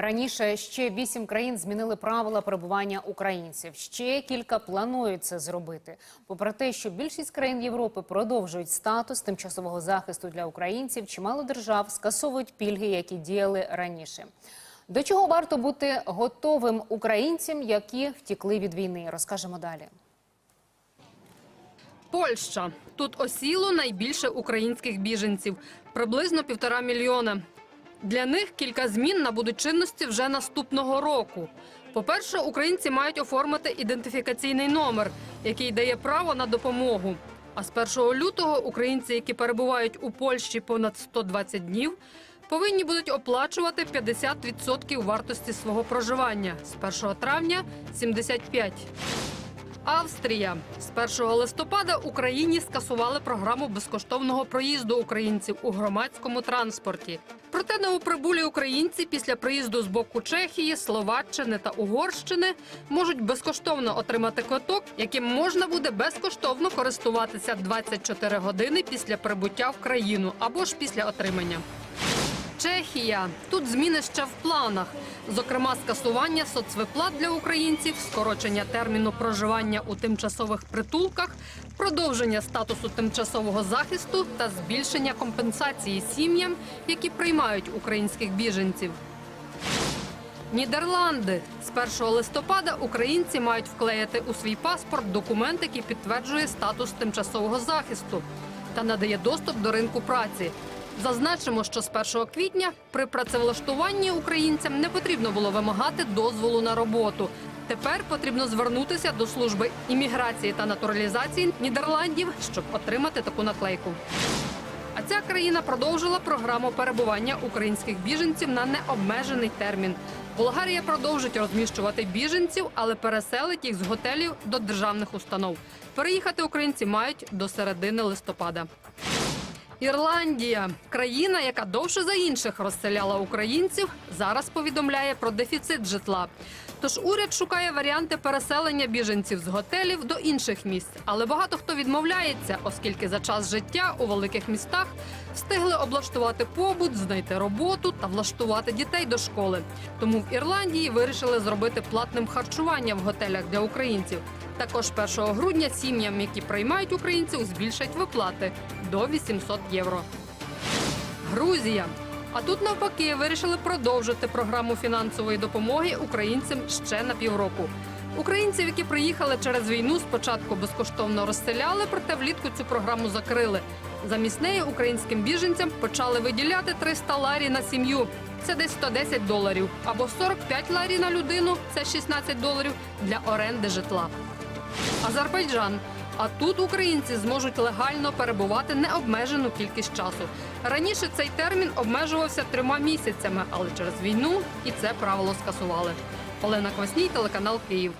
Раніше ще вісім країн змінили правила перебування українців. Ще кілька планують це зробити. Попри те, що більшість країн Європи продовжують статус тимчасового захисту для українців, чимало держав скасовують пільги, які діяли раніше. До чого варто бути готовим українцям, які втікли від війни, розкажемо далі. Польща. Тут осіло найбільше українських біженців – приблизно півтора мільйона. Для них кілька змін набудуть чинності вже наступного року. По-перше, українці мають оформити ідентифікаційний номер, який дає право на допомогу. А з 1 лютого українці, які перебувають у Польщі понад 120 днів, повинні будуть оплачувати 50% вартості свого проживання. З 1 травня – 75%. Австрія з 1 листопада Україні скасували програму безкоштовного проїзду українців у громадському транспорті. Проте новоприбулі українці після приїзду з боку Чехії, Словаччини та Угорщини можуть безкоштовно отримати квиток, яким можна буде безкоштовно користуватися 24 години після прибуття в країну або ж після отримання. Чехія. Тут зміни ще в планах. Зокрема, скасування соцвиплат для українців, скорочення терміну проживання у тимчасових притулках, продовження статусу тимчасового захисту та збільшення компенсації сім'ям, які приймають українських біженців. Нідерланди з 1 листопада українці мають вклеїти у свій паспорт документ, який підтверджує статус тимчасового захисту та надає доступ до ринку праці. Зазначимо, що з 1 квітня при працевлаштуванні українцям не потрібно було вимагати дозволу на роботу. Тепер потрібно звернутися до служби імміграції та натуралізації Нідерландів, щоб отримати таку наклейку. А ця країна продовжила програму перебування українських біженців на необмежений термін. Болгарія продовжить розміщувати біженців, але переселить їх з готелів до державних установ. Переїхати українці мають до середини листопада. Ірландія країна, яка довше за інших розселяла українців, зараз повідомляє про дефіцит житла. Тож уряд шукає варіанти переселення біженців з готелів до інших місць. Але багато хто відмовляється, оскільки за час життя у великих містах встигли облаштувати побут, знайти роботу та влаштувати дітей до школи. Тому в Ірландії вирішили зробити платним харчування в готелях для українців. Також 1 грудня сім'ям, які приймають українців, збільшать виплати до 800 євро. Грузія. А тут навпаки вирішили продовжити програму фінансової допомоги українцям ще на півроку. Українців, які приїхали через війну, спочатку безкоштовно розселяли, проте влітку цю програму закрили. Замість неї українським біженцям почали виділяти 300 ларі на сім'ю. Це десь 110 доларів, або 45 ларі на людину це 16 доларів для оренди житла. Азербайджан. А тут українці зможуть легально перебувати необмежену кількість часу. Раніше цей термін обмежувався трьома місяцями, але через війну і це правило скасували. Олена Квасній, телеканал Київ.